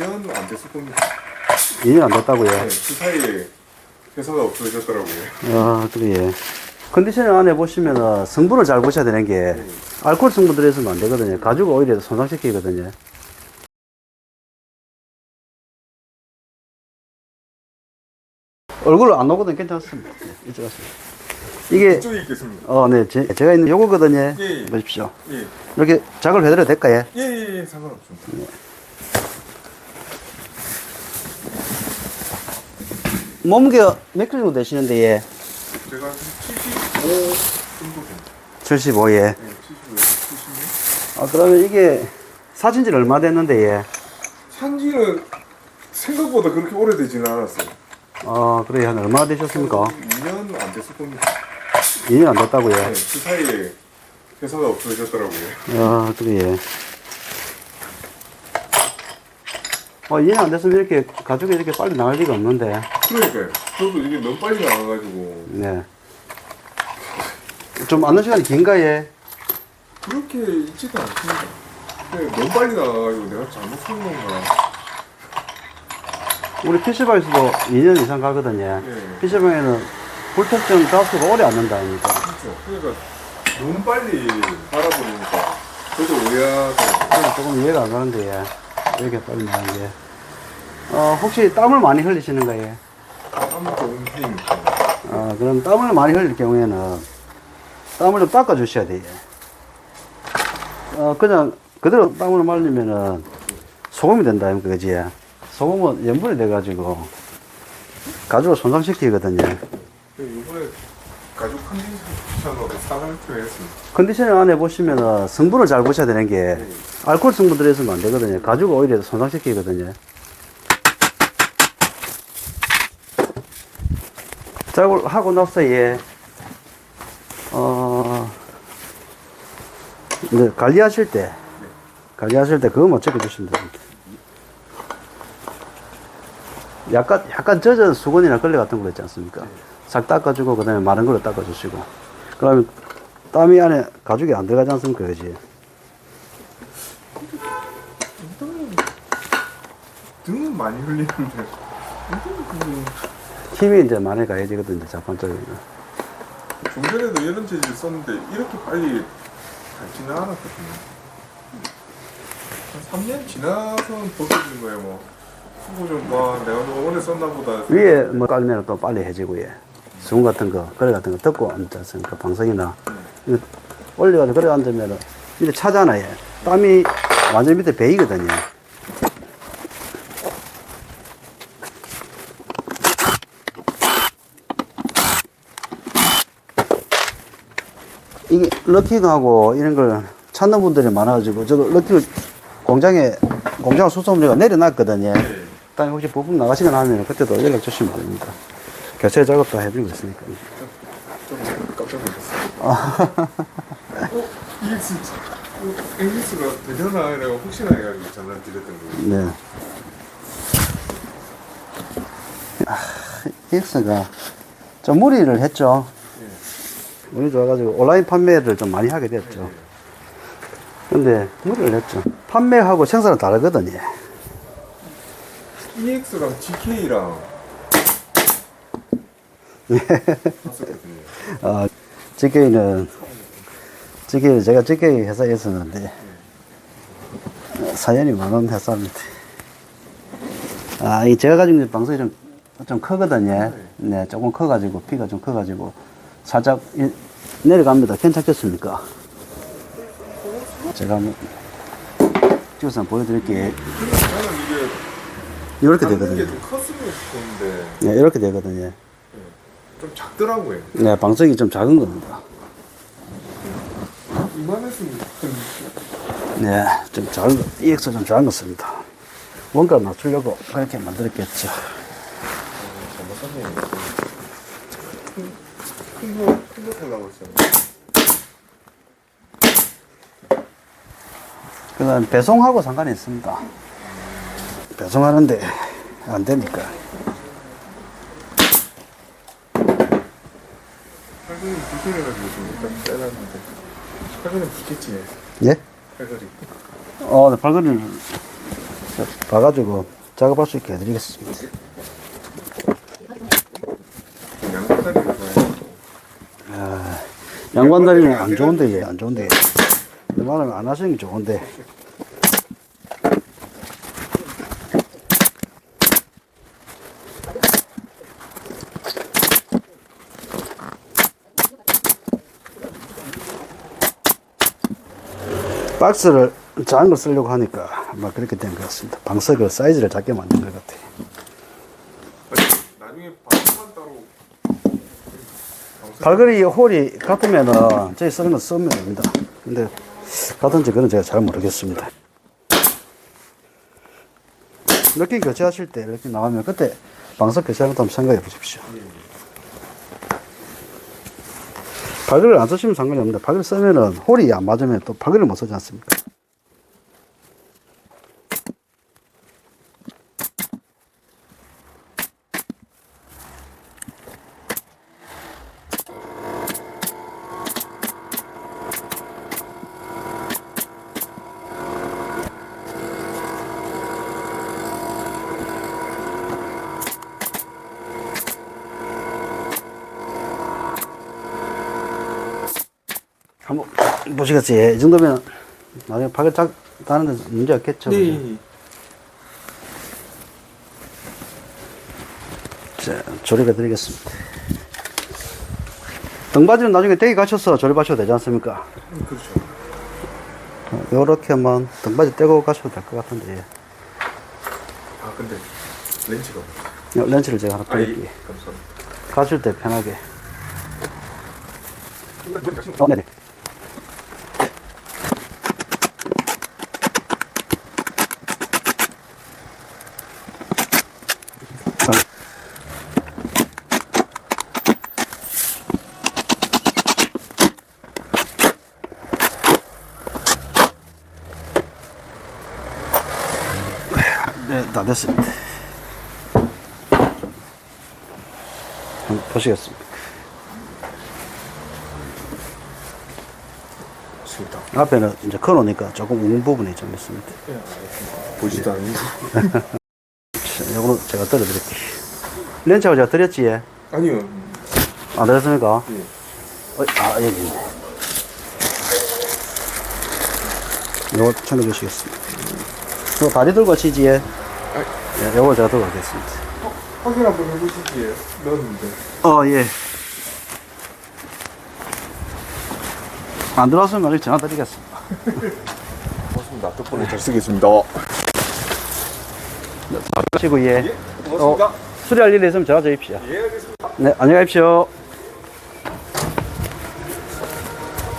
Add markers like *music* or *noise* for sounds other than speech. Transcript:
2년 안 됐을 겁니다. 2년 안 됐다고요? 네, 그 사이에 회사가 없어졌더라고요. 아, 그래. 컨디셔닝 안에 보시면은 성분을 잘 보셔야 되는 게 알코올 성분 들어있으면 안 되거든요. 가죽을 오히려 손상시키거든요. 얼굴 안 나오거든 괜찮습니다. 네, 이쪽 가세요. 이게, 이쪽에 있겠습니다. 어, 네. 제, 제가 있는 요거거든요. 예, 예. 보십시오. 예, 이렇게 작업을 해드려도 될까요? 예, 예, 예 상관없습니다. 몸무게가 몇 킬로 정도 되시는데, 예. 제가 한75 정도 됩니다. 75에. 네, 75에서 76. 아, 그러면 이게 사진 지 얼마 됐는데, 예. 산지는 생각보다 그렇게 오래되지는 않았어요. 아, 그래. 한 얼마나 되셨습니까? 2년 안 됐을 겁니다. 2년 안 됐다고요? 네, 그 사이에 회사가 없어졌더라고요. 아, 그래. 어, 2년 안 됐으면 이렇게 가죽이 이렇게 빨리 나갈 리가 없는데. 그러니까요. 저도 이게 너무 빨리 나와가지고 네. 좀 앉는 시간이 긴가, 예? 그렇게 있지도 않습니다. 근데 너무 빨리 나와가지고 내가 잘못 쓴 건가. 우리 PC방에서도 2년 이상 가거든요. 네. PC방에는 불특정 가스가 오래 앉는다, 아닙니까? 그렇죠. 그러니까 너무 빨리 갈아버리니까 저도 오해하고 조금 이해가 안 가는데, 예. 왜 이렇게 빨리 나가는 게. 어, 혹시 땀을 많이 흘리시는가, 예? 땀 좋은 힘. 아, 그럼 땀을 많이 흘릴 경우에는 땀을 좀 닦아주셔야 돼요. 어, 그냥 그대로 땀을 말리면은 소금이 된다, 아닙니까, 그지? 소금은 염분이 돼가지고 가죽을 손상시키거든요. 이번에 가죽 컨디션으로 사갈 표현했습니다. 컨디셔닝 안에 보시면은 성분을 잘 보셔야 되는 게 알코올 성분 들어있으면 안 되거든요. 가죽을 오히려 손상시키거든요. 작업을 하고 나서 예, 어, 네, 관리하실 때, 관리하실 때 그거만 체크해주시면 됩니다. 약간, 약간 젖은 수건이나 걸레 같은 거 있지 않습니까? 싹 닦아주고, 그 다음에 마른 걸로 닦아주시고. 그러면 땀이 안에 가죽이 안 들어가지 않습니까? 그지? 등은 많이 흘리는데 그 힘이 이제 많이 가야 되거든요, 자판적으로. 중전에도 이런 재질 썼는데 이렇게 빨리 닳지는 않았거든요. 한 3년 지나서 벗겨진 거예요, 뭐. 수고 좀, 와, 내가 너무 오래 썼나 보다. 위에 뭐 깔면 또 빨리 해지고, 예. 수건 같은 거, 거래 같은 거 덮고 앉지 않습니까? 방석이나. 올려가지고 그래 앉으면은 밑에 차잖아요. 땀이 완전 밑에 베이거든요. 이게 럭킹하고 이런 걸 찾는 분들이 많아가지고 저도 럭킹을 공장에 공장 수송료가 내려놨거든요. 일단 혹시 부품 나가시거나 하면 그때도 연락 주시면 됩니다. 교체 작업도 해드리고 있으니까. 좀 깜짝 놀랐어요. 어? EX, 어, EX가 되려나? 이러고 혹시나 해가지고 전화 드렸던 거예요. 네. 아, EX가 좀 무리를 했죠. 운이 좋아가지고 온라인 판매를 좀 많이 하게 됐죠. 근데 무리를 했죠. 판매하고 생산은 다르거든요. EX랑 GK랑 어, GK는, GK, 제가 GK 회사에 있었는데, 사연이 많은 회사입니다. 아, 이 제가 가지고 있는 방송이 좀, 좀 크거든요. 네, 조금 커가지고, 피가 좀 커가지고, 살짝 이- 내려갑니다. 괜찮겠습니까? 제가 한번 찍어서 한번 보여드릴게요. 이렇게 되거든요. 네, 이렇게 되거든요. 좀 작더라고요. 네, 방석이 좀 작은 겁니다. 좋겠는데. 네, 좀 작은 거, EX 좀 작은 거 씁니다. 원가 낮추려고 그렇게 만들었겠죠. 큰거 큰거. 그 다음 배송하고 상관이 있습니다. 배송하는데 안 되니까. 팔걸이 불편해가지고 좀 일단 빼놨는데. 팔걸이 붙겠지. 예? 팔걸이. 어, 네, 발걸이를 봐가지고 작업할 수 있게 해드리겠습니다. 좋아요. 양관다리는 안 좋은데, 얘, 안 좋은데. 내 말은 안 하시는 게 좋은데. 박스를 작은 걸 쓰려고 하니까 아마 그렇게 된 것 같습니다. 방석을 사이즈를 작게 만든 것 같아요. 나중에 방송만 따로 발걸이 홀이 같으면은 저희 쓰는 거 쓰면 됩니다. 근데 같은지 그건 제가 잘 모르겠습니다. 이렇게 교체하실 때 이렇게 나가면 그때 방석 교체하는 것도 한번 생각해 보십시오. 발걸이를 안 쓰시면 상관이 없는데 발걸이 쓰면은 홀이 안 맞으면 또 발걸이를 못 쓰지 않습니까? 한번 보시겠지? 이 정도면 나중에 발걸 작 다는 데 문제 없겠죠? 네. 자, 조립해 드리겠습니다. 등받이는 나중에 대기 가셔서 조립하셔도 되지 않습니까? 그렇죠. 요렇게만 등받이 떼고 가셔도 될 것 같은데. 아 근데 렌치가 요 렌치를 제가 하나 아 예 드릴게요. 감사합니다. 가실 때 편하게. 어, 네네. 네, 다 됐습니다. 보시겠습니다. 앞에는 이제 커놓으니까 조금 웅 부분이 좀 있습니다. 보지도 않는데. 자, 요거는 제가 떨어드릴게요. 렌치하고 제가 드렸지, 얘? 아니요. 안 드렸습니까? 예. 어, 아, 여기 있네. 요거 챙겨주시겠습니다. 요 다리 들고 치지, 얘? 예, 요거 제가 들고 가겠습니다. 확인 한번 해보시기에 넣었는데. 어, 예. 안 들어왔으면 전화 드리겠습니다. *laughs* 고맙습니다. 덕분에 잘 쓰겠습니다. 하시고, 예. 예. 고맙습니다. 수리할 일 있으면 전화 주십시오. 예 알겠습니다. 네, 안녕히 가십시오.